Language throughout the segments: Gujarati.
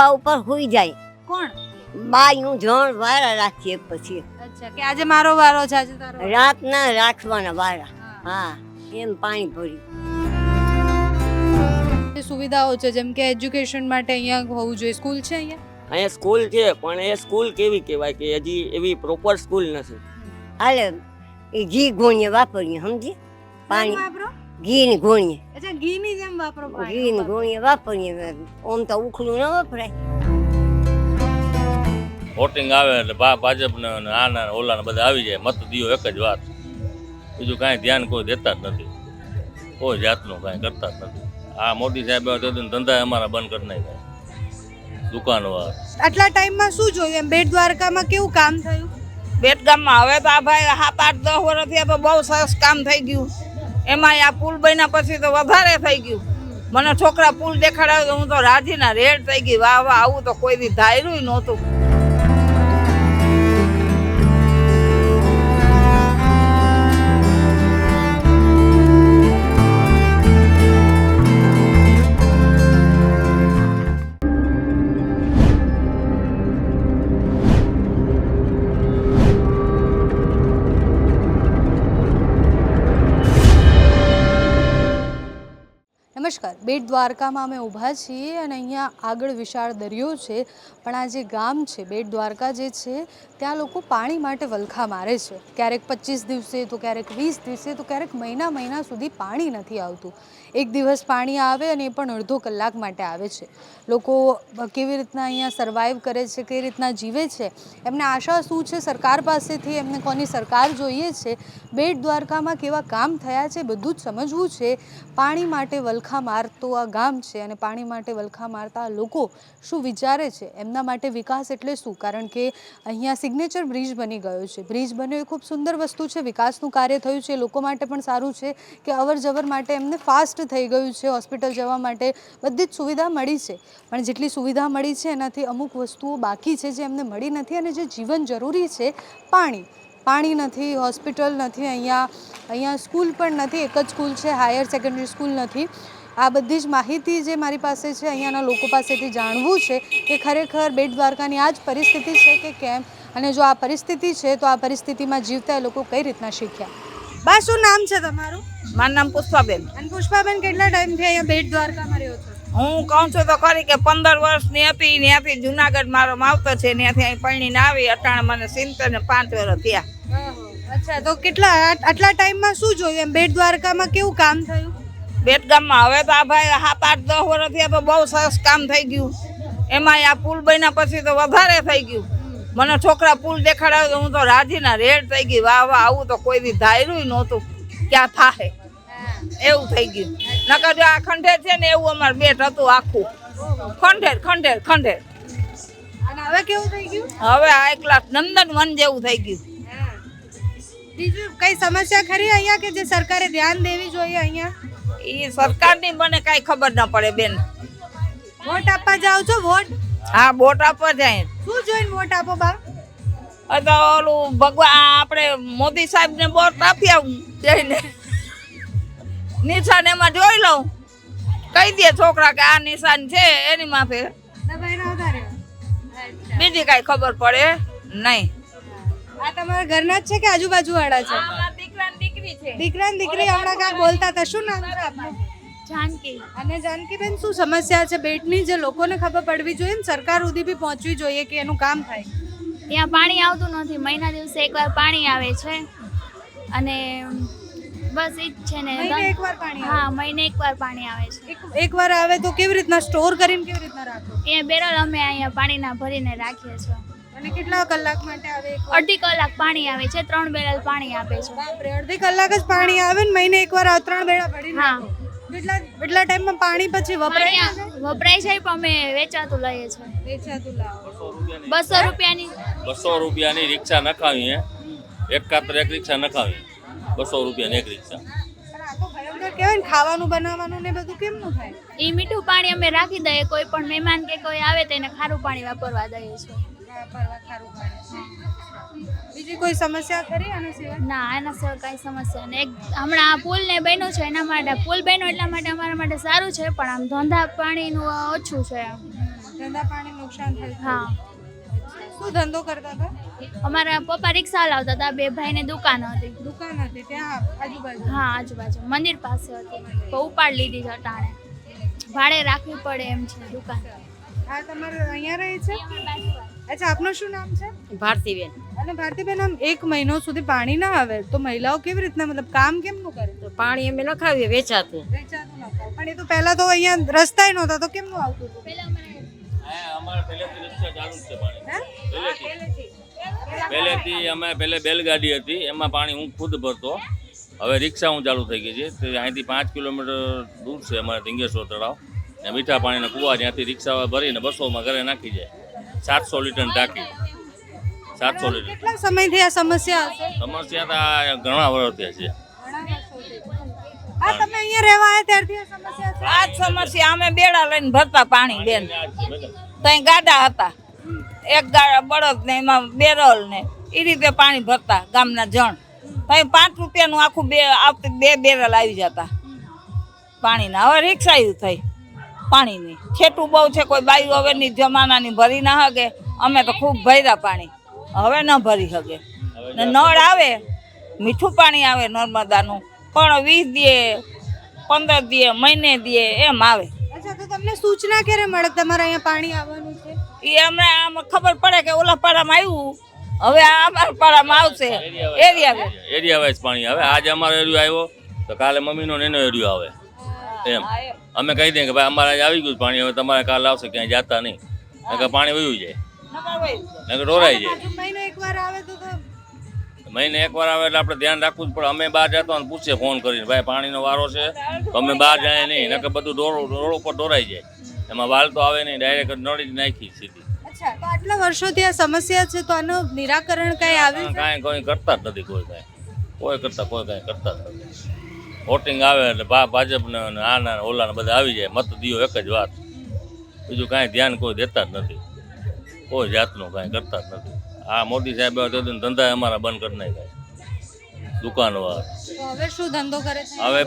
કુવા ઉપર હુઈ જાય. કોણ? બાયું જણ વારા રાખીએ પછી. અચ્છા કે આજે મારો વારો છે આજે તારો રાતના રાખવાના વારા. હા. હા એમ પાણી ભરી સુવિધાઓ છે જેમ કે એજ્યુકેશન માટે અહીંયા હોવું જોઈએ. સ્કૂલ છે અહીંયા? અહીંયા સ્કૂલ છે પણ એ સ્કૂલ કેવી કહેવાય કે હજી એવી પ્રોપર સ્કૂલ નથી. હાલે એ ઘી ગોણીએ વાપરીએ સમજી? પાણી. વાપરો? ઘી ની ગોણીએ. અચ્છા ઘીની જેમ વાપરો ઘી ની ગોણીએ વાપરીએ. ઓમ તો ઉખલું ન વપરાય. વોટિંગ આવે એટલે ભાજપ ભાજપને આના આના ને બધા આવી જાય. મત દિયો એક જ વાત. બીજું કાંઈ ધ્યાન કોઈ દેતા જ નથી. કોઈ જાતનું કાંઈ કરતા જ નથી. આ મોદી સાહેબ ધંધા અમારા બંધ કરી નાખ્યા. દુકાનો આટલા ટાઈમમાં શું જોયું? એમ બેટ દ્વારકામાં કેવું કામ થયું? બેટ ગામમાં હવે તો આ ભાઈ હા આઠ દસ વર્ષથી તો બહુ સરસ કામ થઈ ગયું. એમાં આ પુલ બન્યા પછી તો વધારે થઈ ગયું. મને છોકરા પુલ દેખાડાવ્યો હું તો રાજીના રેડ થઈ ગઈ. વાહ વાહ, આવું તો કોઈ દી ધાર્યું નહોતું. নমস্কার બેટ દ્વારકામાં અમે ઊભા છીએ અને અહીંયા આગળ વિશાળ દરિયો છે. પણ આ જે ગામ છે, બેટ દ્વારકા જે છે, ત્યાં લોકો પાણી માટે વલખા મારે છે. ક્યારેક પચીસ દિવસે, તો ક્યારેક વીસ દિવસે, તો ક્યારેક મહિના મહિના સુધી પાણી નથી આવતું. એક દિવસ પાણી આવે અને એ પણ અડધો કલાક માટે આવે છે. લોકો કેવી રીતના અહીંયા સર્વાઈવ કરે છે કઈ રીતના જીવે છે, એમને આશા શું છે? સરકાર પાસેથી એમને કોની સરકાર જોઈએ છે? બેટ દ્વારકામાં કેવા કામ થયા છે, બધું જ સમજવું છે. પાણી માટે વલખા મારતો આ ગામ છે અને પાણી માટે વલખા મારતા લોકો શું વિચારે છે? એમના માટે વિકાસ એટલે શું? કારણ કે અહીંયા સિગ્નેચર બ્રિજ બની ગયો છે. બ્રિજ બન્યો એ ખૂબ સુંદર વસ્તુ છે. વિકાસનું કાર્ય થયું છે. લોકો માટે પણ સારું છે કે અવર જવર માટે એમને ફાસ્ટ થઈ ગયું છે. હોસ્પિટલ જવા માટે બધી જ સુવિધા મળી છે. પણ જેટલી સુવિધા મળી છે એનાથી અમુક વસ્તુઓ બાકી છે જે એમને મળી નથી અને જે જીવન જરૂરી છે પાણી. પાણી નથી હોસ્પિટલ નથી, અહીંયા અહીંયા સ્કૂલ પણ નથી. એક જ સ્કૂલ છે. હાયર સેકન્ડરી સ્કૂલ નથી. આ બધી જ માહિતી જે મારી પાસે છે અહીંયાના લોકો પાસેથી જાણવું છે કે ખરેખર બેટ દ્વારકાની આ જ પરિસ્થિતિ છે કે કેમ? અને જો આ પરિસ્થિતિ છે તો આ પરિસ્થિતિમાં જીવતા એ લોકો કઈ રીતના શીખ્યા? બા શું નામ છે તમારું? મારું નામ પુષ્પાબેન. અને પુષ્પાબેન કેટલા ટાઈમથી અહીંયા બેટ દ્વારકામાં રહ્યો છો? હું કહું છું તો ખરી કે પંદર વર્ષની હતી ત્યાંથી જુનાગઢ મારો માવતર છે ત્યાંથી અહીં પરણીને આવી અટાણ મને સિત્તેર ને પાંચ વર્ષ થયા. અચ્છા તો કેટલા આટલા ટાઈમમાં શું જોયું? એમ બેટ દ્વારકામાં કેવું કામ થયું? બેટ ગામમાં હવે તો આ ભાઈ સાત આઠ દસ વર્ષ થયા તો બહુ સરસ કામ થઈ ગયું. એમાં આ પુલ બન્યા પછી તો વધારે થઈ ગયું. મને છોકરા પુલ દેખાડાવે તો હું તો રાજીના રેડ થઈ ગઈ. વાહ વાહ આવું તો કોઈ દી ધાર્યું નહોતું. ક્યાં થાહે? એવું થઈ ગયું. નકર જો આ ખંડેર છે ને એવું અમારું બેટ હતું આખું. ખંડેર ખંડેર ખંડેર. હવે કેવું થઈ ગયું? હવે આ એકલા નંદનવન જેવું થઈ ગયું. બીજું કઈ સમસ્યા ખરી અહીંયા કે જે સરકારે ધ્યાન દેવી જોઈએ અહીંયા? એ સરકારની મને કાંઈ ખબર ન પડે બેન. વોટ આપવા જાઓ છો વોટ? હા વોટ આપવા જાય. શું જોઈને વોટ આપો બા તો ઓલું ભગવાન આપણે મોદી સાહેબ ને બોટ આપી આવું જઈને. નિશાન એમાં જોઈ લઉં. કહી દે છોકરા કે આ નિશાન છે એની રહ્યો બીજી કાંઈ ખબર પડે નહીં. આ તમારા ઘરના જ છે કે આજુબાજુ વાળા છે દીકરા દીકરી દીકરા હમણાં કાંઈક બોલતા હતા. શું નામ છે આપનું? જાનકી. અને જાનકીબેન શું સમસ્યા છે? બેટની જે લોકોને ખબર પડવી જોઈએ ને સરકાર સુધી બી પહોંચવી જોઈએ કે એનું કામ થાય? ત્યાં પાણી આવતું નથી. મહિના દિવસે એકવાર પાણી આવે છે. અને બસ ઈ જ છે ને. મહિને એકવાર પાણી હા મહિને એકવાર પાણી આવે છે. એકવાર આવે તો કેવી રીતના સ્ટોર કરીને કેવી રીતના રાખો? અહીંયા બેરલ અમે અહીંયા પાણીના ભરીને રાખીએ છીએ. અને કેટલા કલાક માટે આવે કલાક પાણી આવે છે ત્રણ બેરલ પાણી આપે છે. બાપરે અડધી કલાક જ પાણી આવે ને મહિને એકવાર આ ત્રણ બેડા પડી હા. કેટલા એટલા ટાઈમમાં પાણી પછી વપરાય વપરાય છે પણ અમે વેચાતું લઈએ છીએ. વેચાતું લાવો. બસો રૂપિયાની. બસો રૂપિયાની. રિક્ષા નખાવી હે. એક કાતર એક રિક્ષા નખાવી. બસો રૂપિયાની એક રિક્ષા. ખાવાનું બનાવવાનું ને બધું કેમનું થાય? એ મીઠું પાણી અમે રાખી દઈએ કોઈ પણ મહેમાન કે કોઈ આવે તેને ખારું પાણી વાપરવા દઈએ છીએ. બીજી કોઈ સમસ્યા ખરી આના સિવાય? ના આના સિવાય કાંઈ સમસ્યા નહીં. એક હમણાં આ પુલ ને બન્યું છે એના માટે પુલ બન્યો એટલા માટે અમારા માટે સારું છે પણ આમ ધંધા પાણીનું ઓછું છે આમ ધંધા પાણી નુકસાન થાય હા. શું ધંધો કરતા હતા? અમારા પપ્પા રિક્ષા લાવતા હતા બે ભાઈને દુકાન હતી. દુકાન હતી ત્યાં આજુબાજુ? હા આજુબાજુ. મંદિર પાસે હતી. તો ઉપાડ લીધી છે અટાણે. ભાડે રાખવી પડે એમ છે દુકાન. હા તમારે અહીંયા રહે છે? અચ્છા આપનું શું નામ છે? ભારતીબેન અને ભારતીબેન આમ એક મહિનો સુધી પાણી ના આવે તો મહિલાઓ કેવી રીતના મતલબ કામ કેમનું કરે? પાણી અમે નખાવીએ વેચાતું. વેચાતું નખાવ પણ એ તો પહેલા તો અહીંયા રસ્તાય નહોતા તો કેમનું આવતું હતું? પહેલા અમારે પહેલેથી રિક્ષા ચાલુ જ છે પાણી. હે? પહેલેથી. પહેલેથી અમે પહેલે બેલગાડી હતી એમાં પાણી હું ખુદ ભરતો. હવે રિક્ષા હું ચાલુ થઈ ગઈ છે. તે અહીંથી પાંચ કિલોમીટર દૂર છે અમારે ધીંગેશ્વર તળાવ. ને મીઠા પાણીના કૂવા ત્યાંથી રિક્ષા ભરીને બસોમાં ઘરે નાખી જાય. સાતસો લીટર ટાંકી સાતસો લીટર. કેટલા સમયથી આ સમસ્યા સમસ્યા તો આ ઘણા વર્ષ થયા છે. આ તમે અહીંયા રહેવા આવ્યા ત્યારથી આ સમસ્યા છે? આ જ સમસ્યા. અમે બેડા લઈને ભરતા પાણી બેન. ત્યાં ગાડા હતા. એક ગાડા બળદ ને એમાં બેરલ ને એ રીતે પાણી ભરતા ગામના જણ. ત્યાં પાંચ રૂપિયાનું આખું બે આવતી બે બેરલ આવી જતા. પાણીના. હવે રિક્ષા થઈ. પાણીની. છેટું બહુ છે કોઈ બાયું હવેની જમાનાની ભરી ના હગે. અમે તો ખૂબ ભર્યા પાણી. હવે ન ભરી હગે. ને નળ આવે મીઠું પાણી આવે નર્મદાનું પણ વીસ દે પંદર દે મહિને દે એમ આવે. અચ્છા તો તમને સૂચના ક્યારે મળે તમારે અહીંયા પાણી આવવાનું છે? એ અમને આમ ખબર પડે કે ઓલા પાડામાં આવ્યું હવે આ અમારા પાડામાં આવશે. Area area wise. પાણી આવે. આજે અમારો એરિયો આવ્યો તો કાલે મમ્મીનો ને એનો એરિયો આવે. એમ. અમે કહી દઈએ કે ભાઈ અમારે આજે આવી ગયું પાણી હવે તમારે કાલ આવશે ક્યાંય જાતા નહીં. નકર પાણી વયું જાય. નકર ઢોરાઈ જાય. મહિનો એકવાર આવે આવે એટલે આપણે ધ્યાન રાખવું જ પડે. અમે બહાર જતો અને પૂછીએ ફોન કરીને ભાઈ પાણીનો વારો છે? તો અમે બહાર જાય નહીં. નકર બધું ડોરો રોડ ઉપર ઢોરાઈ જાય. એમાં વાલ તો આવે નહીં ડાયરેક્ટ નળી જ નાખી સીધી. અચ્છા તો આટલા વર્ષોથી આ સમસ્યા છે તો આનું નિરાકરણ કઈ આવ્યું છે? કાંઈ કોઈ કરતા જ નથી કોઈ કાંઈ. કોઈ કરતા કોઈ કાંઈ કરતા જ નથી. વોટિંગ આવે એટલે ભા ભાજપને અને આના ઓલાને બધા આવી જાય. મત દિયો એક જ વાત. બીજું કાંઈ ધ્યાન કોઈ દેતા જ નથી. કોઈ જાતનું કાંઈ કરતા જ નથી. આ મોદી સાહેબ ધંધા અમારા બંધ કરી નાખ્યા દુકાનો હવે શું ધંધો કરે હવે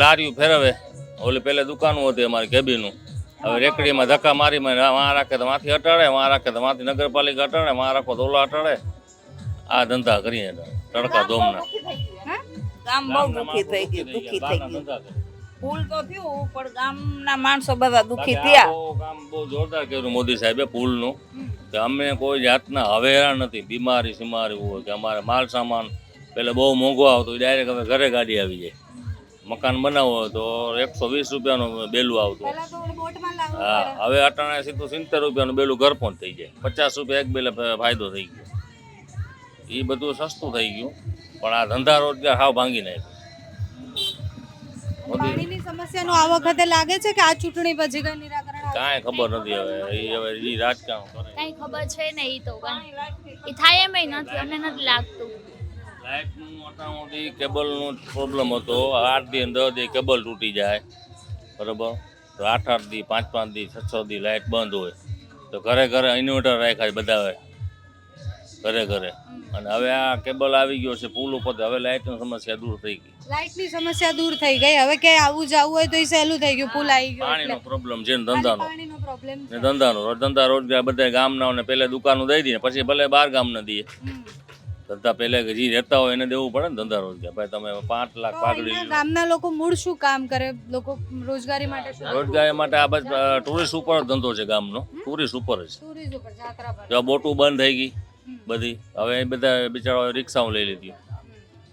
લારીઓ ફેરવે. ઓલી પેલે દુકાનો હતી અમારી કેબીનું હવે રેકડીમાં ધક્કા મારી મારી વાં રાખે તો માથી અટાડે વાં રાખે તો માથી નગરપાલિકા અટાડે વાં રાખો તો ઓલા અટાડે. આ ધંધા કરીએ તડકા ધોમના. ગામ બહુ દુખી થઈ ગયું દુખી થઈ ગયું. પુલ તો થયું પણ ગામના માણસો બધા દુખી થયા. કામ બહુ જોરદાર કર્યું મોદી સાહેબે પુલનું કે અમે કોઈ જાતના હવેરા નથી બીમારી સીમારી હોય કે અમારે માલ સામાન પેલા બહુ મોંઘો આવતો ડાયરેક્ટ હવે ઘરે ગાડી આવી જાય. મકાન બનાવવું હોય તો એકસો વીસ રૂપિયાનું બેલું આવતું પહેલા હા હવે અટાણા સીધું સિત્તેર રૂપિયાનું બેલું ઘર પણ થઈ જાય. પચાસ રૂપિયા એક બેલે ફાયદો થઈ ગયો. એ બધું સસ્તું થઈ ગયું. પણ આ ધંધા રોજગાર હાવ ભાંગી નાખ્યો. પાણીની સમસ્યાનું આ વખતે લાગે છે કે આ ચૂંટણી પછી કઈ નિરાકરણ કાંઈ ખબર નથી હવે. એ હવે એ રાજકારણ કરે. કઈ ખબર છે ને એ તો. એ થાય એમ નથી અમને નથી લાગતું. લાઇટનું મોટામોટી કેબલનો પ્રોબ્લેમ હતો. આઠ દી દસ દી કેબલ તૂટી જાય. બરાબર? તો આઠ આઠ દી પાંચ પાંચ દી છ છ દી લાઇટ બંધ હોય. તો ઘરે ઘરે ઇન્વર્ટર રાખ્યા બધા બધા ઘરે ઘરે. અને હવે આ કેબલ આવી ગયો છે પુલ ઉપર હવે હવે લાઇટની સમસ્યા દૂર થઈ ગઈ. લાઇટની સમસ્યા દૂર થઈ ગઈ. હવે ક્યાંય આવું જવું હોય તો એ સહેલું થઈ ગયું પુલ આવી ગયો પાણીનો પ્રોબ્લેમ છે ને ધંધાનો. પાણીનો પ્રોબ્લેમ ને ધંધાનો. ધંધા રોજગાર બધા ગામનાઓને પહેલે દુકાનો દઈ દઈએ પછી ભલે બાર ગામને દઈએ. ધંધા પહેલે જે રહેતા હોય એને દેવું પડે ને ધંધા રોજગાર. ભાઈ તમે પાંચ લાખ પાકડી ગામના લોકો મૂળ શું કામ કરે? લોકો રોજગારી માટે રોજગારી માટે આ બસ ટુરિસ્ટ ઉપર ધંધો છે ગામનો. ટુરિસ્ટ ઉપર જ. ટુરિસ્ટ ઉપર જાત્રા બોટું બંધ થઈ ગઈ. બધી. હવે એ બધા બિચારા રિક્ષાઓ લઈ લીધી.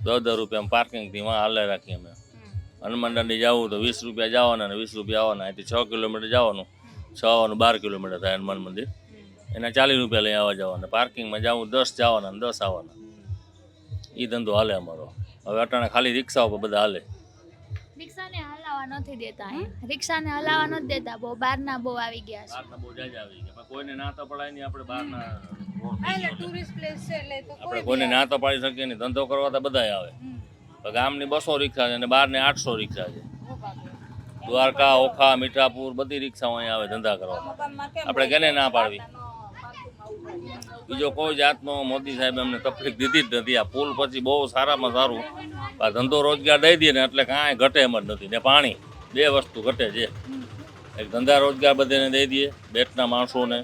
દસ દસ રૂપિયા પાર્કિંગથી વાં હાલે રાખી અમે. હનુમાન દાંડી જવું તો વીસ રૂપિયા જવાના અને વીસ રૂપિયા આવવાના. અહીંથી છ કિલોમીટર જવાનું. છ આવવાનું બાર કિલોમીટર થાય હનુમાન મંદિર. એના ચાલીસ રૂપિયા લઈ આવવા જવાના. પાર્કિંગમાં જવું દસ જવાના અને દસ આવવાના. એ ધંધો હાલે અમારો. હવે અટાણે ખાલી રિક્ષાઓ ઉપર બધા હાલે. રિક્ષાને હલાવવા નથી દેતા રિક્ષાને હલાવવા નથી દેતા બહુ બહારના બહુ આવી ગયા છે. બહારના બહુ જાજા આવી ગયા. પણ કોઈને ના તો પડાય નહીં આપણે બહારના એટલે ટુરિસ્ટ પ્લેસ છે એટલે તો આપણે કોઈને ના તો પાડી શકીએ નહીં ધંધો કરવા તો બધાય આવે. તો ગામની બસો રિક્ષા છે અને બહારની આઠસો રિક્ષા છે. દ્વારકા ઓખા મીઠાપુર બધી રિક્ષાઓ અહીંયા આવે ધંધા કરવા. આપણે કેને ના પાડવી? બીજો કોઈ જાતનો મોદી સાહેબ અમને તકલીફ દીધી જ નથી. આ પુલ પછી બહુ સારામાં સારું. આ ધંધો રોજગાર દઈ દે ને એટલે કાંઈ ઘટે એમ જ નથી. ને પાણી બે વસ્તુ ઘટે છે. એક ધંધા રોજગાર બધાને દઈ દઈએ બેટના માણસોને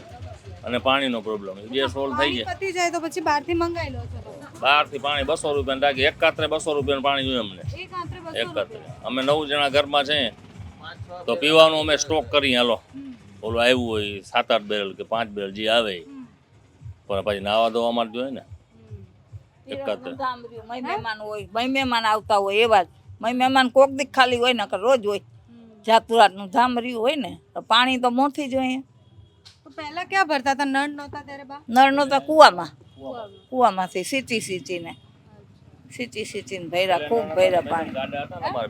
અને પાણીનો પ્રોબ્લેમ એ બે સોલ્વ થઈ જાય જાય તો પછી બહારથી મંગાવી લો બહારથી પાણી બસો રૂપિયા રાખી એક કાતરે બસો રૂપિયાનું પાણી જોઈએ અમને. એક કાતરે અમે નવ જણા ઘરમાં છે તો પીવાનું અમે સ્ટોક કરી હાલો. ઓલું આવ્યું હોય સાત આઠ બેરલ કે પાંચ બેરલ જે આવે. પણ પછી નાવા ધોવા માટે જોઈએ ને. એક કાતરે ધામર્યું, મય મહેમાન હોય મય મહેમાન આવતા હોય એવા જ મહેમાન કોક દીક ખાલી હોય ને રોજ હોય. જાતુરાતનું ધામર્યું હોય ને તો પાણી તો મોથી જ હોય. તો પહેલા ક્યાં ભરતા હતા? નળ નહોતા ત્યારે બા? નળનો તો કૂવામાં. સીચી સીંચી સીચી સીચી સીંચીને ભર્યા ખૂબ ભર્યા પાણી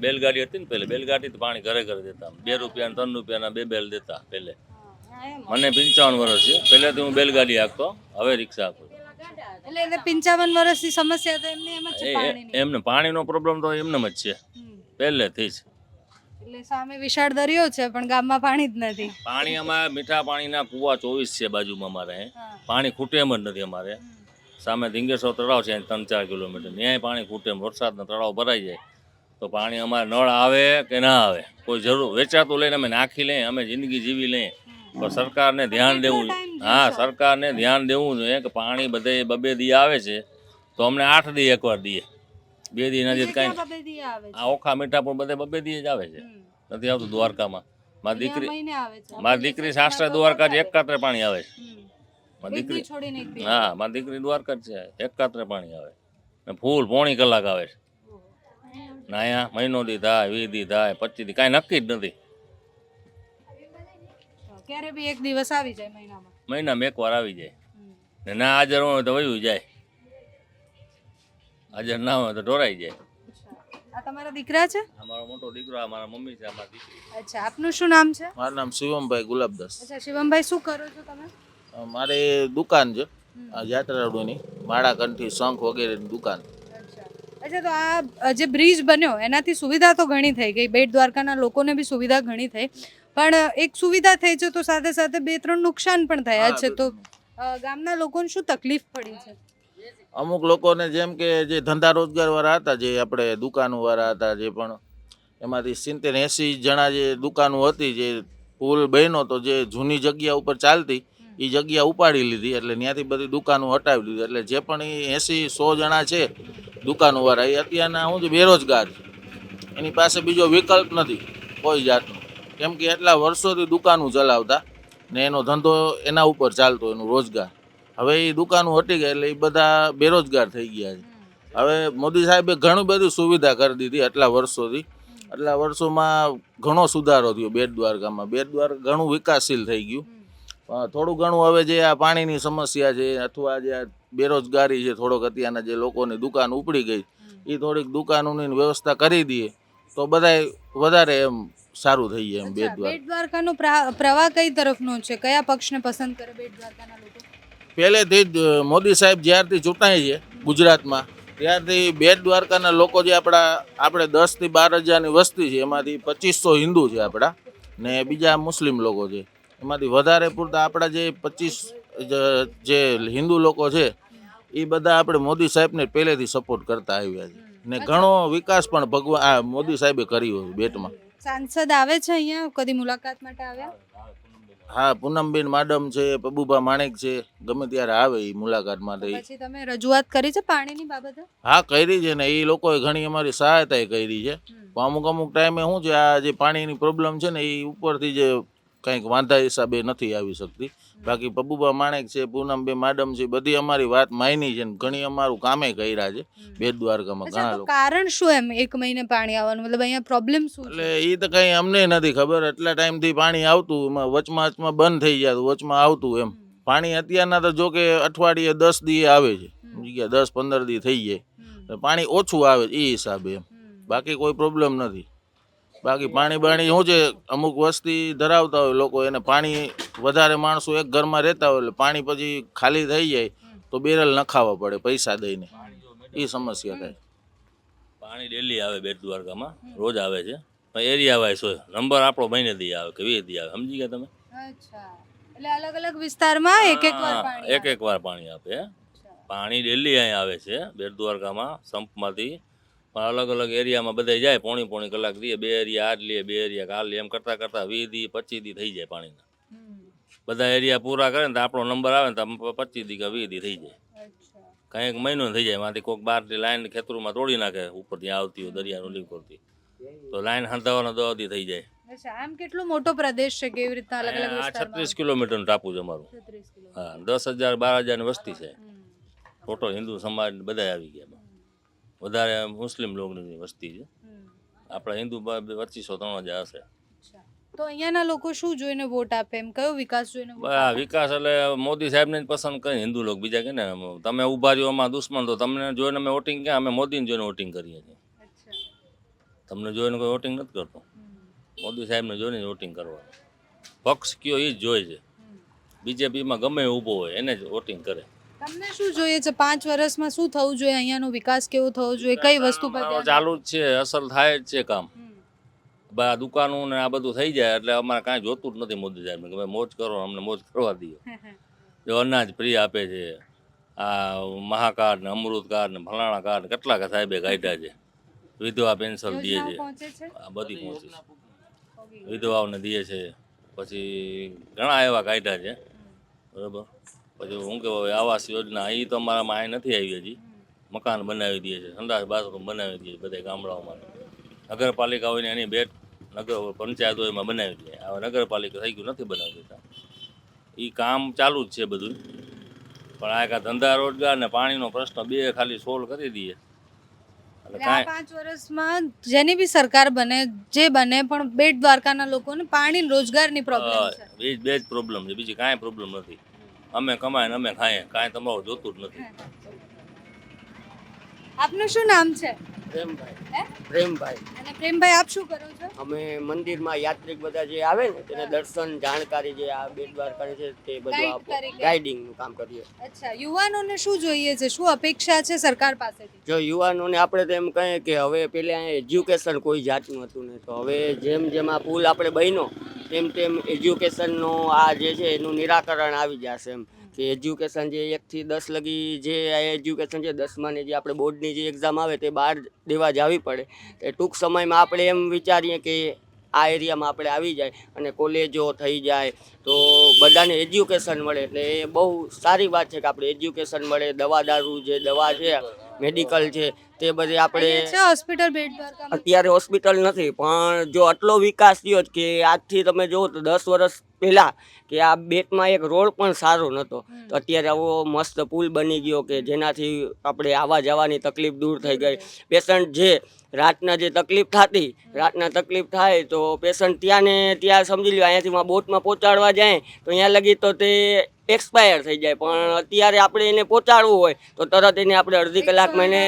બેલગાડી હતી ને પેલે બેલગાડી તો પાણી ઘરે ઘરે દેતા. બે રૂપિયા ત્રણ રૂપિયાના બે બેલ દેતા પેલે મને પંચાવન વર્ષ છે. પહેલેથી હું બેલગાડી હાંકતો હવે રિક્ષા હાંકું એટલે એને પંચાવન વર્ષની સમસ્યા તો એમને એમ જ છે પાણીની. એમને પાણીનો પ્રોબ્લેમ તો એમને જ છે. હમ. પહેલેથી જ. એટલે સામે વિશાળ દરિયો છે પણ ગામમાં પાણી જ નથી. પાણી અમારે મીઠા પાણીના કુવા ચોવીસ છે બાજુમાં અમારે. હા. પાણી ખૂટે એમ જ નથી અમારે. સામે ધીંગેશ્વર તળાવ છે અહીં ત્રણ ચાર કિલોમીટર. ત્યાંય પાણી ખૂટે એમ વરસાદના તળાવ ભરાઈ જાય. તો પાણી અમારે નળ આવે કે ના આવે? કોઈ જરૂર. વેચાતું લઈને અમે નાખી લઈએ અમે જિંદગી જીવી લઈએ. પણ સરકારને ધ્યાન દેવું હા સરકારને ધ્યાન દેવું જોઈએ કે પાણી બધે બબે દી આવે છે તો અમને આઠ દી એકવાર દઈએ બે દી નજીક કાંઈ આ ઓખા મીઠા પણ બધે બબે દી જ આવે છે. નથી આવતું દ્વારકામાં. મારી દીકરી મારી દીકરી શાસ્ત્ર દ્વારકા જ એક કાતરે પાણી આવે છે. મારી દીકરી હા મારી દીકરી દ્વારકા જ છે એક કાતરે પાણી આવે. ને ફૂલ પોણી કલાક આવે છે. ના અહીંયા મહિનો દી થાય વી દી થાય પચીસ દી કાંઈ નક્કી જ નથી. ક્યારે બી એક દિવસ આવી જાય મહિનામાં? મહિનામાં એક વાર આવી જાય. ને ના હાજર હોય તો વયું જાય. હાજર ના હોય તો ઢોરાઈ જાય. આ તમારા દીકરા છે? અમારો મોટો દીકરો આ મારા મમ્મી છે અમારી દીકરી. અચ્છા. આપનું શું નામ છે? મારું નામ શિવમભાઈ ગુલાબદાસ. અચ્છા શિવમભાઈ શું કરો છો તમે? મારે દુકાન છે આ યાત્રાળુની માળા કંઠી શંખ વગેરેની દુકાન. અચ્છા. અચ્છા તો આ જે બ્રિજ બન્યો એનાથી સુવિધા તો ઘણી થઈ ગઈ. બેટ દ્વારકાના લોકોને બી સુવિધા ઘણી થઈ. પણ એક સુવિધા થઈ છે તો સાથે સાથે બે ત્રણ નુકસાન પણ થયા છે તો ગામના લોકોને શું તકલીફ પડી છે? અમુક લોકોને જેમ કે જે ધંધા રોજગાર વાળા હતા જે આપણે દુકાનો વાળા હતા જે પણ એમાંથી સિત્તેર એંસી જણા જે દુકાનો હતી જે પુલ બન્યો તો જે જૂની જગ્યા ઉપર ચાલતી એ જગ્યા ઉપાડી લીધી એટલે ત્યાંથી બધી દુકાનો હટાવી લીધી. એટલે જે પણ એ એંસી સો જણા છે દુકાનોવાળા એ અત્યારના હું જ બેરોજગાર છે. એની પાસે બીજો વિકલ્પ નથી કોઈ જાતનો. કેમ કે એટલા વર્ષોથી દુકાનો ચલાવતા ને એનો ધંધો એના ઉપર ચાલતો એનું રોજગાર. હવે એ દુકાનો હટી ગઈ એટલે એ બધા બેરોજગાર થઈ ગયા છે. હવે મોદી સાહેબે ઘણી બધી સુવિધા કરી દીધી આટલા વર્ષોથી. આટલા વર્ષોમાં ઘણો સુધારો થયો બેટ દ્વારકામાં. બેટ દ્વારકા ઘણું વિકાસશીલ થઈ ગયું. થોડું ઘણું હવે જે આ પાણીની સમસ્યા છે અથવા જે આ બેરોજગારી છે થોડોક અત્યારના જે લોકોની દુકાન ઉપડી ગઈ એ થોડીક દુકાનોની વ્યવસ્થા કરી દઈએ તો બધાય વધારે એમ સારું થઈ જાય એમ બેટ દ્વારકા બેટ દ્વારકાનો પ્રા- પ્રવાહ કઈ તરફનો છે? કયા પક્ષને પસંદ કરે બેટ દ્વારકાના લોકો? પહેલેથી જ મોદી સાહેબ જ્યારથી ચૂંટાય છે ગુજરાતમાં ત્યારથી બેટ દ્વારકાના લોકો જે આપણા આપણે દસથી બાર હજારની વસ્તી છે એમાંથી પચીસો હિન્દુ છે આપણા ને બીજા મુસ્લિમ લોકો છે. એમાંથી વધારે પૂરતા આપણા જે પચીસ જે હિન્દુ લોકો છે એ બધા આપણે મોદી સાહેબને પહેલેથી સપોર્ટ કરતા આવ્યા છે. ને ઘણો વિકાસ પણ ભગવાન આ મોદી સાહેબે કર્યો છે બેટમાં. સાંસદ આવે છે અહીંયા? કદી મુલાકાત માટે આવ્યા? હા પૂનમબેન માડમ છે પબુભા માણેક છે ગમે ત્યારે આવે એ મુલાકાત માટે. પછી તમે રજૂઆત કરી છે પાણીની બાબતે? હા કરી છે ને એ લોકોએ ઘણી અમારી સહાયતા કરી છે. પણ અમુક અમુક ટાઈમે શું છે આ જે પાણીની પ્રોબ્લેમ છે ને એ ઉપરથી જે કંઈક વાંધા હિસાબે નથી આવી શકતી. બાકી પબુબા માણેક છે પૂનમબે માડમ છે બધી અમારી વાત માયની છે ને ઘણી અમારું કામે કર્યા છે બેટ દ્વારકામાં ઘણા લોકો. કારણ શું એમ એક મહિને પાણી આવવાનું? મતલબ અહીંયા પ્રોબ્લેમ શું છે એટલે એ તો કંઈ અમને નથી ખબર એટલા ટાઈમથી પાણી આવતું એમાં વચમાં વચમાં બંધ થઈ જતું વચમાં આવતું એમ. પાણી અત્યારના તો જો કે અઠવાડિયે દસ દી આવે છે દસ પંદર દી થઈ જાય. પાણી ઓછું આવે એ હિસાબે એમ. બાકી કોઈ પ્રોબ્લેમ નથી. બાકી પાણી બાણી શું છે અમુક વસ્તી ધરાવતા હોય લોકો એને પાણી વધારે માણસો એક ઘરમાં રહેતા હોય એટલે પાણી પછી ખાલી થઈ જાય તો બેરલ નખાવા પડે પૈસા દઈને. એ સમસ્યા થાય. પાણી ડેલી આવે બેટ દ્વારકામાં રોજ આવે છે. પણ એરિયા વાઇઝ હોય. નંબર આપણો મહિને દી આવે કે વીસ દી આવે. સમજી ગયા તમે? એટલે અલગ અલગ વિસ્તારમાં એક એક વાર હા, એક એક વાર પાણી આપે. પાણી ડેલી અહીં આવે છે બેટ દ્વારકામાં સંપમાંથી પણ અલગ અલગ એરિયામાં બધા જાય પોણી પોણી કલાક દઈએ બે એરિયા આજ લે બે એરિયા કાલ લે એમ કરતાં કરતાં વીસ દી પચીસ દી થઈ જાય પાણીના. બધા એરિયા પૂરા કરે ને તો આપણો નંબર આવે ને તો પચીસ દી કે વીસ દી થઈ જાય. કંઈક મહિનો થઈ જાય એમાંથી કોઈક બહારથી લાઈન ખેતરોમાં તોડી નાખે ઉપર ત્યાં આવતી હોય દરિયાનું લીક કરતી. તો લાઈન હંધાવાનો દસ દી થઈ જાય. આમ કેટલો મોટો પ્રદેશ છે કેવી રીતના અલગ અલગ આ છત્રીસ કિલોમીટર ટાપુ છે અમારું. હા દસ હજાર બાર હજારની વસ્તી છે. ટોટલ હિન્દુ સમાજ બધા આવી ગયા. વધારે મુસ્લિમ લોકોની વસ્તી છે. આપણા હિન્દુ પચીસો ત્રણ હજાર હશે તો અહીંયાના લોકો શું જોઈને વોટ આપે એમ? કયો વિકાસ જોઈને vote વિકાસ એટલે મોદી સાહેબને જ પસંદ કરે હિન્દુ લોકો બીજા કે ને તમે ઊભા રહ્યો અમારા દુશ્મન તો તમને જોઈને અમે વોટિંગ ક્યાં? અમે મોદીને જોઈને વોટિંગ કરીએ છીએ. તમને જોઈને કોઈ વોટિંગ નથી કરતો. મોદી સાહેબને જોઈને વોટિંગ કરવાનું. પક્ષ કયો એ જ જોઈએ છે. બીજેપીમાં ગમે ઊભો હોય એને જ વોટિંગ કરે. તમને શું જોઈએ છે? પાંચ વર્ષમાં શું થવું જોઈએ? અહીંયાનો વિકાસ કેવો થવો જોઈએ? કઈ વસ્તુ પર ધ્યાન ચાલુ જ છે અસલ થાય જ છે કામ. હમ. બા દુકાનો ને આ બધું થઈ જાય એટલે અમારે કાંઈ જોતું જ નથી મોદી સાહેબ કે ભાઈ મોજ કરો અમને મોજ કરવા દો જો અનાજ ફ્રી આપે છે આ મહાકાર્ડ ને અમૃત કાર્ડ ને ફલાણા કાર્ડ કેટલા કે સાહેબે કાઢ્યા છે. વિધવા પેન્શન દે યોજનાઓ છે. પહોંચે છે? આ બધી પહોંચે છે. વિધવાઓને દે છે. પછી ઘણા એવા કાઢ્યા છે. બરાબર? પછી હું કહેવાય આવાસ યોજના એ તો અમારામાં અહીં નથી આવી હજી. મકાન બનાવી દે છે સંડાસ બાથરૂમ બનાવી દે છે બધા ગામડાઓમાં. નગરપાલિકા હોય ને એની બેટ નગર પંચાયત હોય એમાં બનાવી દે. હવે નગરપાલિકા થઈ ગયું નથી બનાવી દેતા. એ કામ ચાલુ જ છે બધું. પણ આ કાંઈ ધંધા રોજગાર ને પાણીનો પ્રશ્ન બે ખાલી સોલ્વ કરી દઈએ. પાંચ વર્ષમાં જેની બી સરકાર બને જે બને પણ બેટ દ્વારકાના લોકોને પાણી રોજગારની પ્રોબ્લેમ છે. બે જ પ્રોબ્લેમ છે. બીજી કાંઈ પ્રોબ્લેમ નથી. અમે કમાય અમે ખાઈએ. કાંઈ તમારું જોતું જ નથી. આપનું શું નામ છે? પ્રેમભાઈ. હે? પ્રેમભાઈ. અને પ્રેમભાઈ આપ શું કરો છો? અમે મંદિરમાં યાત્રિક બધા જે આવે ને તેને દર્શન જાણકારી જે આ બેટ દ્વારકાની છે તે બધું આપો. ગાઈડિંગનું કામ કરીએ. અચ્છા યુવાનોને શું જોઈએ છે? શું અપેક્ષા છે સરકાર પાસેથી? જો યુવાનોને આપણે તો એમ કહીએ કે હવે પેલા એજ્યુકેશન કોઈ જાતનું હતું ને તો હવે જેમ જેમ આ પુલ આપણે બન્યો તેમ તેમ એજ્યુકેશનનો આ જે છે એનું નિરાકરણ આવી જશે એમ. કે એજ્યુકેશન જે એકથી દસ લગી જે આ એજ્યુકેશન છે, દસમાની જે આપણે બોર્ડની જે એક્ઝામ આવે તે બહાર દેવા જવી પડે. એ ટૂંક સમયમાં આપણે એમ વિચારીએ કે આ એરિયામાં આપણે આવી જાય અને કોલેજો થઈ જાય તો બધાને એજ્યુકેશન મળે. એટલે એ બહુ સારી વાત છે કે આપણે એજ્યુકેશન મળે. દવા દારૂ જે દવા છે મેડિકલ છે તે બધી આપણે છે હોસ્પિટલ અત્યારે હોસ્પિટલ નથી પણ જો આટલો વિકાસ થયો કે આજથી તમે જુઓ તો દસ વર્ષ પહેલાં કે આ બેટમાં એક રોડ પણ સારો નહોતો તો અત્યારે આવો મસ્ત પુલ બની ગયો કે જેનાથી આપણે આવવા જવાની તકલીફ દૂર થઈ ગઈ. પેશન્ટ જે રાતના જે તકલીફ થતી રાતના તકલીફ થાય તો પેશન્ટ ત્યાં ને ત્યાં સમજી લ્યો અહીંયાથી માં બોટમાં પહોંચાડવા જાય તો અહીંયા લગી તો તે એક્સપાયર થઈ જાય. પણ અત્યારે આપણે એને પહોંચાડવું હોય તો તરત એને આપણે અડધી કલાકમાં એને.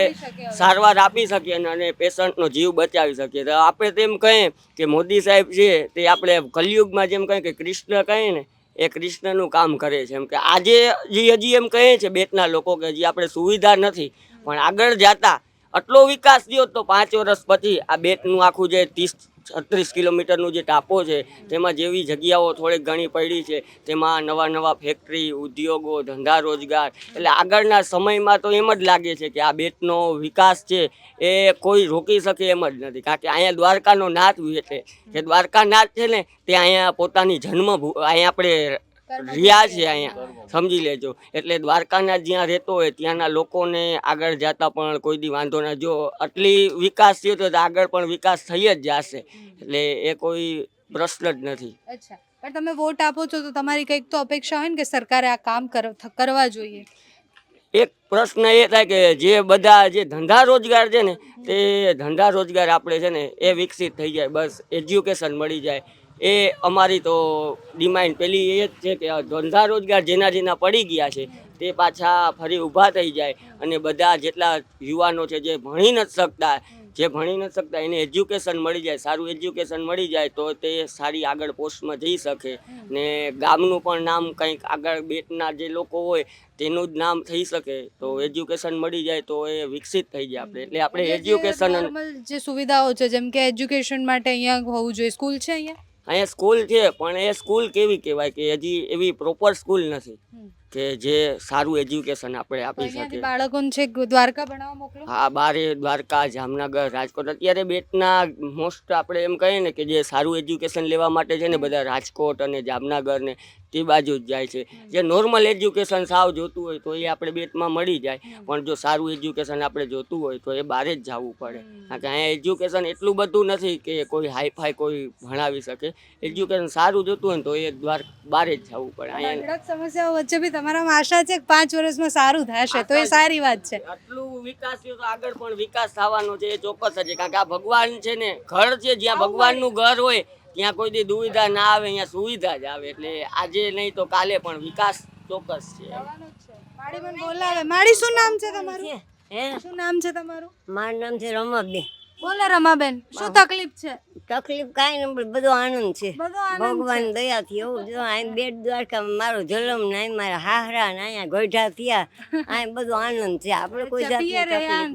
સારવાર આપી શકીએ અને- પેશન્ટનો જીવ બચાવી શકીએ. તો આપણે તેમ કહીએ કે મોદી સાહેબ છે તે આપણે કલયુગમાં જેમ કહીએ કે કૃષ્ણ કહીએ ને, એ કૃષ્ણનું કામ કરે છે. એમ કે આજે જે હજી એમ કહે છે બેટના લોકો કે હજી આપણે સુવિધા નથી, પણ આગળ જતા આટલો વિકાસ થયો તો પાંચ વર્ષ પછી આ બેટનું આખું જે ત્રીસ, છત્રીસ કિલોમીટરનું જે ટાપો છે, તેમાં જેવી જગ્યાઓ થોડીક ઘણી પડી છે, તેમાં નવા નવા ફેક્ટરી ઉદ્યોગો, ધંધા રોજગાર, એટલે આગળના સમયમાં તો એમ જ લાગે છે કે આ બેટનો વિકાસ છે એ કોઈ રોકી શકે એમ જ નથી. કારણ કે અહીંયા દ્વારકાનો નાથ છે કે દ્વારકાનાથ છે ને, તે અહીંયા પોતાની જન્મ અહીંયા આપણે રહ્યા છે અહીંયા. સમજી લેજો. એટલે દ્વારકાના જ્યાં રહેતો હોય ત્યાંના લોકોને આગળ જતા પણ કોઈ દી વાંધો ના. જો આટલી વિકાસ થયો તો આગળ પણ વિકાસ થઈ જ જશે. એટલે એ કોઈ પ્રશ્ન જ નથી. અચ્છા. પણ તમે વોટ આપો છો તો તમારી કંઈક તો અપેક્ષા હોય ને કે સરકારે આ કામ કરવા જોઈએ. એક પ્રશ્ન એ થાય કે જે બધા જે ધંધા રોજગાર છે ને તે ધંધા રોજગાર આપણે છે ને એ વિકસિત થઈ જાય. બસ એજ્યુકેશન મળી જાય. એ અમારી તો ડિમાન્ડ પેલી એ જ છે કે ધંધા રોજગાર જેના જેના પડી ગયા છે તે પાછા ફરી ઊભા થઈ જાય અને બધા જેટલા યુવાનો છે જે ભણી નથી શકતા જે ભણી નથી શકતા એને એજ્યુકેશન મળી જાય સારું એજ્યુકેશન મળી જાય તો તે સારી આગળ પોસ્ટમાં જઈ શકે. ને ગામનું પણ નામ કંઈક આગળ બેટના જે લોકો હોય તેનું જ નામ થઈ શકે. તો એજ્યુકેશન મળી જાય તો એ વિકસિત થઈ જાય આપણે. એટલે આપણે એજ્યુકેશન જે સુવિધાઓ છે જેમ કે એજ્યુકેશન માટે અહીંયા હોવું જોઈએ. સ્કૂલ છે અહીંયા? અહીંયા સ્કૂલ છે પણ એ સ્કૂલ કેવી કહેવાય કે હજી એવી પ્રોપર સ્કૂલ નથી. કે જે સારું એજ્યુકેશન આપણે આપી શકીએ બાળકોને છે દ્વારકા બનાવવા મોકલો. હા બારે દ્વારકા જામનગર રાજકોટ અત્યારે બેટના મોસ્ટ આપણે એમ કહીએ ને કે જે સારું એજ્યુકેશન લેવા માટે છે ને બધા રાજકોટ અને જામનગર ને તે બાજુ જ જાય છે. જે નોર્મલ એજ્યુકેશન સાવ જોતું હોય તો એ આપણે બેટમાં મળી જાય. પણ જો સારું એજ્યુકેશન આપણે જોતું હોય તો એ બહાર જ જવું પડે. કારણ કે અહીંયા એજ્યુકેશન એટલું બધું નથી કે કોઈ હાઈફાઈ કોઈ ભણાવી શકે. એજ્યુકેશન સારું જોતું હોય તો એ દ્વાર બારે જ જવું પડે. અહીંયા સમસ્યાઓ વચ્ચે બી તમારામાં આશા છે કે પાંચ વર્ષમાં સારું થશે. તો એ સારી વાત છે. આટલું વિકાસ થયો તો આગળ પણ વિકાસ થવાનો છે એ ચોક્કસ છે. કારણ કે આ ભગવાન છે ને ઘર છે જ્યાં ભગવાનનું ઘર હોય ત્યાં કોઈ દી દુવિધા ના આવે અહીંયા સુવિધા જ આવે. એટલે આજે નહીં તો કાલે પણ વિકાસ ચોક્કસ છે. માડી મને બોલાવે. માડી શું નામ છે તમારું? હે? શું નામ છે તમારું? મારું નામ છે રમાબેન. બોલો રમાબેન શું તકલીફ છે? તકલીફ કાંઈ નહીં બધો આનંદ છે. ભગવાન દયાથી એવું જો અહીં બેટ દ્વારકા મારો જલમ ને અહીં મારા હાહરા ને અહીંયા ગોઢા થયા. અહીં બધો આનંદ છે. આપણે કોઈ જાતની તકલીફ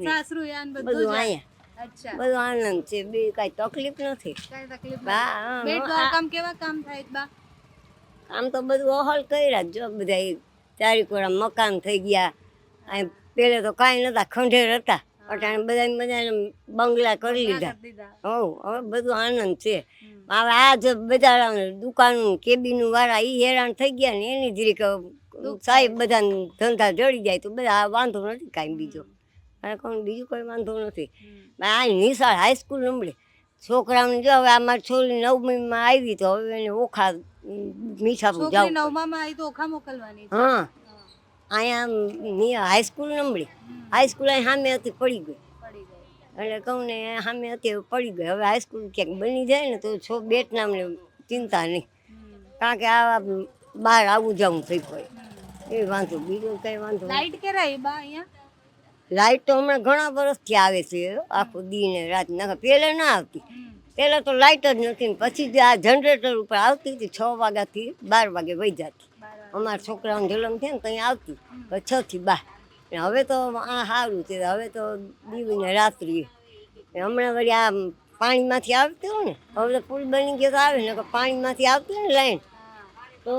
બધું અહીંયા બધો આનંદ છે બે કાંઈ તકલીફ નથી. દ્વારકામાં કેવા કામ થાય બા? આમ તો બધું અહલ કર્યા જો બધા ચારી કોરા મકાન થઈ ગયા. પેલે તો કાંઈ નતા ખંડેર હતા. અટાણે બધા બધાને બંગલા કરી લીધા. હોવ હવે બધું આનંદ છે. હવે આ જ બધા દુકાનનું કેબીનું વાળા એ હેરાન થઈ ગયા ને એની જરીક સાહેબ બધાને ધંધા જડી જાય તો બધા વાંધો નથી કાંઈ બીજો. મારે કોણ બીજું કોઈ વાંધો નથી. આ નિશાળ હાઈસ્કૂલ નંબરે છોકરાઓને જો હવે આ મારી છોકરી નવમીમાં આવી તો હવે એને ઓખા મીઠાપુર જાવ નવમામાં આવી તો ઓખા મોકલવાની હા. અહીંયા હાઈસ્કૂલ નંબળી હાઈસ્કૂલ અહીં સામે હતી પડી ગઈ. એટલે કહું ને સામે હતી હવે પડી ગઈ. હવે હાઈસ્કૂલ ક્યાંક બની જાય ને તો છો બેટ નામને ચિંતા નહીં. કારણ કે આ બહાર આવું જવું થઈ પડે એ વાંધો બીજો કઈ વાંધો. લાઈટ કેરાય બા અહીંયા? લાઈટ તો હમણાં ઘણા વર્ષથી આવે છે આખો દી ને રાત ના પહેલાં ના આવતી. પહેલાં તો લાઇટ જ નથી પછી જે આ જનરેટર ઉપર આવતી હતી, છ વાગ્યાથી બાર વાગે વહી જતી. અમારા છોકરાઓને જલમ થયો ને ત્યાં આવતી. છ થી બાર. હવે તો આ સારું છે, હવે તો દીવીને રાત્રિ. હમણાં વળી આ પાણીમાંથી આવતી હોય ને, હવે તો પુલ બની ગયો તો આવે ને પાણીમાંથી આવતી ને લાઈન. તો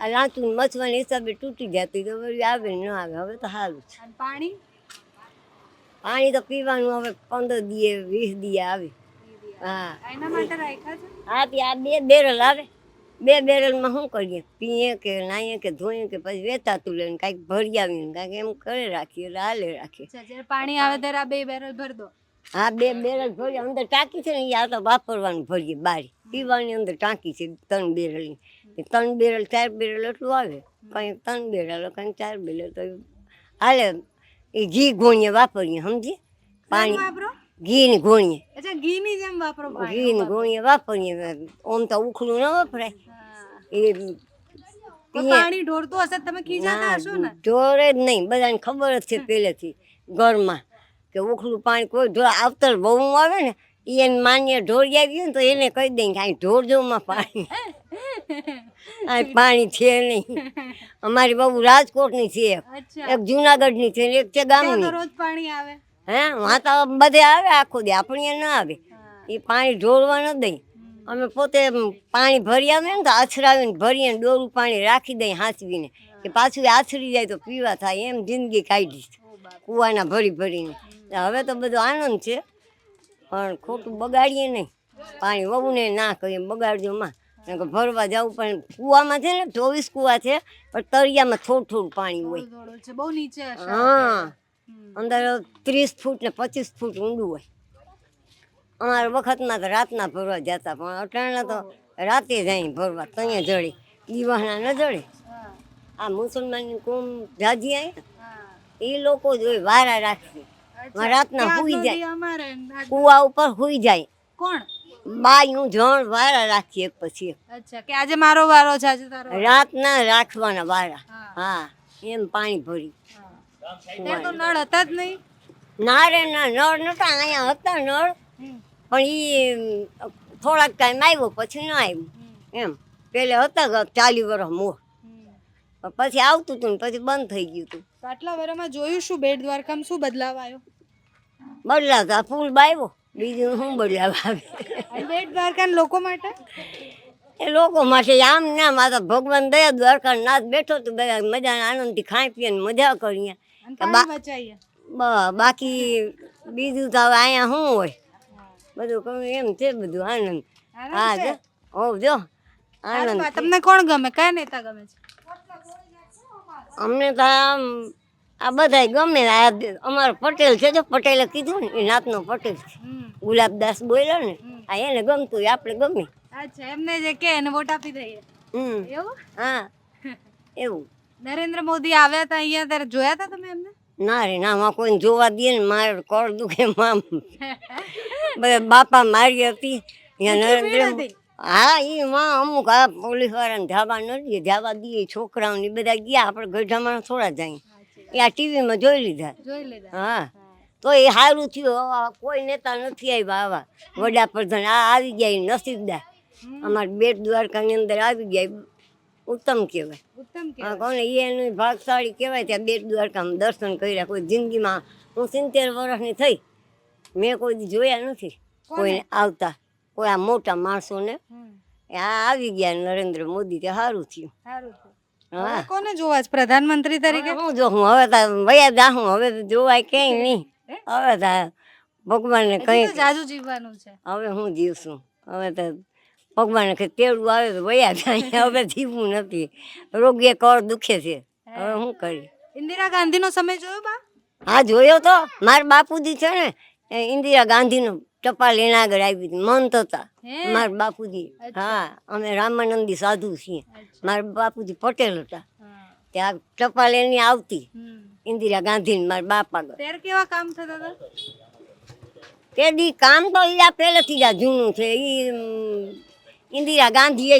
આ લાંચું મચવાની હિસાબે તૂટી જતી, તો વળી આવે ને ન આવે, હવે તો સારું છે. પાણી? પાણી તો પીવાનું હવે પંદર દીએ વીસ દીએ આવે. હા. એના માટે રાખ્યા છે? હા તે આ બે બેરલ આવે. બે બેરલમાં શું કરીએ? પીએ કે નાઈએ કે ધોઈએ કે પછી વેચાતું લઈને કાંઈક ભરી આવીને કાંઈક એમ કરે રાખીએ એટલે હાલે રાખીએ જ્યારે પાણી આવે ત્યારે આ બે બેરલ ભર દો. હા બે બેરલ ભરી અંદર ટાંકી છે ને એ આ તો વાપરવાનું ભરીએ બારી. પીવાની અંદર ટાંકી છે ત્રણ બેરલની. ત્રણ બેરલ ચાર બેરલ એટલું આવે. કંઈક ત્રણ બેરલ કંઈક ચાર બેરલ તો હાલે એ ઘી ગોણીએ વાપરીએ સમજી? પાણી. વાપરો? ઘી ને ગોણીએ અચ્છા ઘીની જેમ વાપરો ઘી ને ગોળીએ વાપરીએ ઓમ તો ઉખલું ન વપરાય. એ પાણી ઢોળતું હશે તમે ખીજાતા હશો ને? ઢોરે જ નહીં બધાને ખબર જ છે પહેલેથી ઘરમાં. કે ઉખલું પાણી કોઈ ઢોર આવતર બહુ આવે ને એને માન્ય ઢોરી આવી ને તો એને કહી દઈએ કે અહીં ઢોરજોમાં પાણી. આ પાણી છે નહીં. અમારી બહુ રાજકોટની છે. એક. જુનાગઢની છે એક છે ગામની. રોજ પાણી આવે? હે વાં તો બધે આવે આખો દે. આપણે ન ના આવે. એ પાણી ઢોળવા ન દઈ. અમે પોતે પાણી ભરી આવે ને તો આછરાવીને ભરીએ ને ડોરું પાણી રાખી દઈએ હાંચવીને. કે પાછું આછરી જાય તો પીવા થાય. એમ જિંદગી કાઢી કૂવાના ભરી ભરીને. હવે તો બધો આનંદ છે. પણ ખોટું બગાડીએ નહીં. પાણી વહુને ના કહીએ બગાડજો માં. ભરવા જવું પણ કૂવામાં છે ને ચોવીસ કૂવા છે પણ તળિયામાં થોડું થોડું પાણી હોય. બહુ નીચે હા. અંદર ત્રીસ ફૂટ ને પચીસ ફૂટ ઊંડું હોય. અમારા વખતમાં તો રાતના ભરવા જતા પણ અટાણા તો રાતે જાય ભરવા ત્યાં જડે. દિવાણા ન જડે. આ મુસલમાનની કોમ જાજી આવી એ લોકો જ હોય વારા રાખે. રાતના હુઈ જાય. કુવા ઉપર હુઈ જાય. કોણ? બાયું જણ વારા રાખીએ એક પછી એક. અચ્છા કે આજે મારો વારો છે આજે તારો વારો. રાતના રાખવાના વારા. હા. હા એમ પાણી ભરી. ત્યાં તો નળ હતા જ નહીં. નારે ના નળ નતા અહીંયા હતા નળ. પણ એ થોડાક ટાઈમ આવ્યો પછી ન આવ્યું. એમ પેલે હતા ચાલી વર્ષ મોર. પણ પછી આવતું હતું ને પછી બંધ થઈ ગયું હતું તો આટલા વર્ષમાં જોયું શું? બેટ દ્વારકામાં શું બદલાવ આવ્યો? બદલાતા ફૂલ બાવ્યો બીજું શું બોલ્યા બેટ દ્વારકા લોકો માટે? એ લોકો માટે આમ ના માતા ભગવાન દયા દ્વારકા નાથ બેઠો તો બધા મજાના આનંદથી ખાઈ પીએ ને મજા કરીએ. બાકી બીજું તો હવે અહીંયા શું હોય? બધું કહું એમ છે બધું આનંદ. હા જો હો જો આનંદ તમને કોણ ગમે? કયા નેતા ગમે છે? અમને તો આમ આ બધાય ગમે આ અમારો પટેલ છે જો પટેલે કીધું ને એ નાતનો પટેલ છે. ગુલાબદાસ બોલ્યો ને આ એને ગમતું હોય આપણે ગમે. અચ્છા એમને જે કે એને વોટ આપી દઈએ. એવું? હા. એવું. નરેન્દ્ર મોદી આવ્યા હતા અહીંયા ત્યારે જોયા હતા તમે એમને? ના રે ના માં કોઈને જોવા દે ને મારે કોળ દુખે મામ. બધા બાપા મારી હતી. અહીંયા નરેન્દ્ર? હા એ માં અમુક આ પોલીસ વાળાને ધાબા ન દે ધાબા દઈએ છોકરાઓને બધા ગયા આપણે ગઢામાં થોડા જાય. એ આ ટીવીમાં જોઈ લીધા. જોઈ લીધા. હા. તો એ સારું થયું. કોઈ નેતા નથી આવ્યા આવા. વડાપ્રધાન આ આવી ગયા નસીબદાર અમારા બેટ દ્વારકાની અંદર આવી ગયા ઉત્તમ કહેવાય. ઉત્તમ કે કોને એ એનું ભાગશાળી કહેવાય ત્યાં બેટ દ્વારકામાં દર્શન કર્યા. કોઈ જિંદગીમાં હું સિત્તેર વર્ષની થઈ. મેં કોઈ જોયા નથી. કોઈને આવતા. કોઈ આ મોટા માણસોને. આ આવી ગયા નરેન્દ્ર મોદી. તે સારું થયું. સારું હવે કોને જોવા છે? પ્રધાનમંત્રી તરીકે? હું જો હું હવે તો વયા જા હું હવે તો જોવાય ક્યાંય નહીં. હવે તો ભગવાનને કઈ જાજુ જીવવાનું છે. હવે હું જીવશું. હવે તો ભગવાનને કંઈ તેડું આવે તો વયા જાય. હવે જીવવું નથી. રોગીએ કળ દુખે છે. હવે શું કરી? ઇન્દિરા ગાંધીનો સમય જોયો બા? હા જોયો તો. મારા બાપુજી છે ને ઇન્દિરા ગાંધીનો ટપાલ આગળ આવી મંત હતા મારા બાપુજી. હા અમે રામાનંદી સાધુ છીએ. મારા બાપુજી પટેલ હતા. ત્યાં ટપાલ એની આવતી. ઇન્દિરા ગાંધી મારા બાપ આગળ. ત્યારે કેવા કામ થતા હતા તે? દી કામ તો આ પહેલેથી જ આ જૂનું છે. એ ઇન્દિરા ગાંધીએ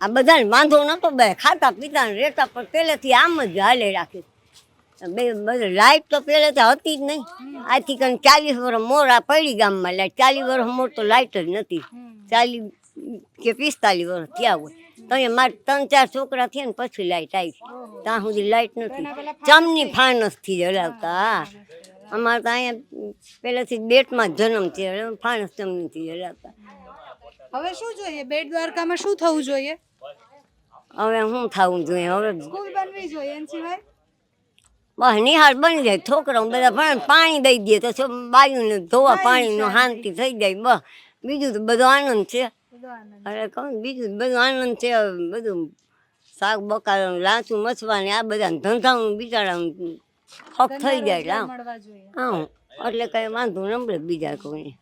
આ બધાને વાંધો નતો. બે ખાતા પીતા ને રહેતા પણ પહેલેથી આમ જ હાલે રાખી બે તો પેલે તો હતી જ નહીં. આથી કંઈ ચાલીસ વર્ષ મોર આ પડી ગામમાં લાઈટ ચાલીસ વર્ષ મોર તો લાઈટ જ નથી. ચાલીસ કે પિસ્તાલીસ વર્ષ થયા હોય. તો અહીંયા મારે ત્રણ ચાર છોકરા થયા ને પછી લાઈટ આવી. ત્યાં સુધી લાઈટ નથી. ચમની ફાણસથી જ હલાવતા હા. અમારે તો અહીંયા પહેલેથી જ બેટમાં જન્મ છે ફાણસ ચમનીથી જ હલાવતા હવે શું જોઈએ? બેટ દ્વારકામાં શું થવું જોઈએ? હવે શું થવું જોઈએ? હવે સ્કૂલ બનવી જોઈએ એના સિવાય? બસ નિહાળ બની જાય છોકરાઓ બધા ભણે પાણી દઈ દે તો બાયુને ધોવા પાણીનો શાંતિ થઈ જાય બસ. બીજું તો બધો આનંદ છે. અરે કહું બીજું બધું આનંદ છે. બધું શાક બકાલું લાચું મસવાને આ બધા ધંધાનું બિચારા હક થઈ જાય હા એટલે કઈ વાંધો નંબર બીજા કોઈ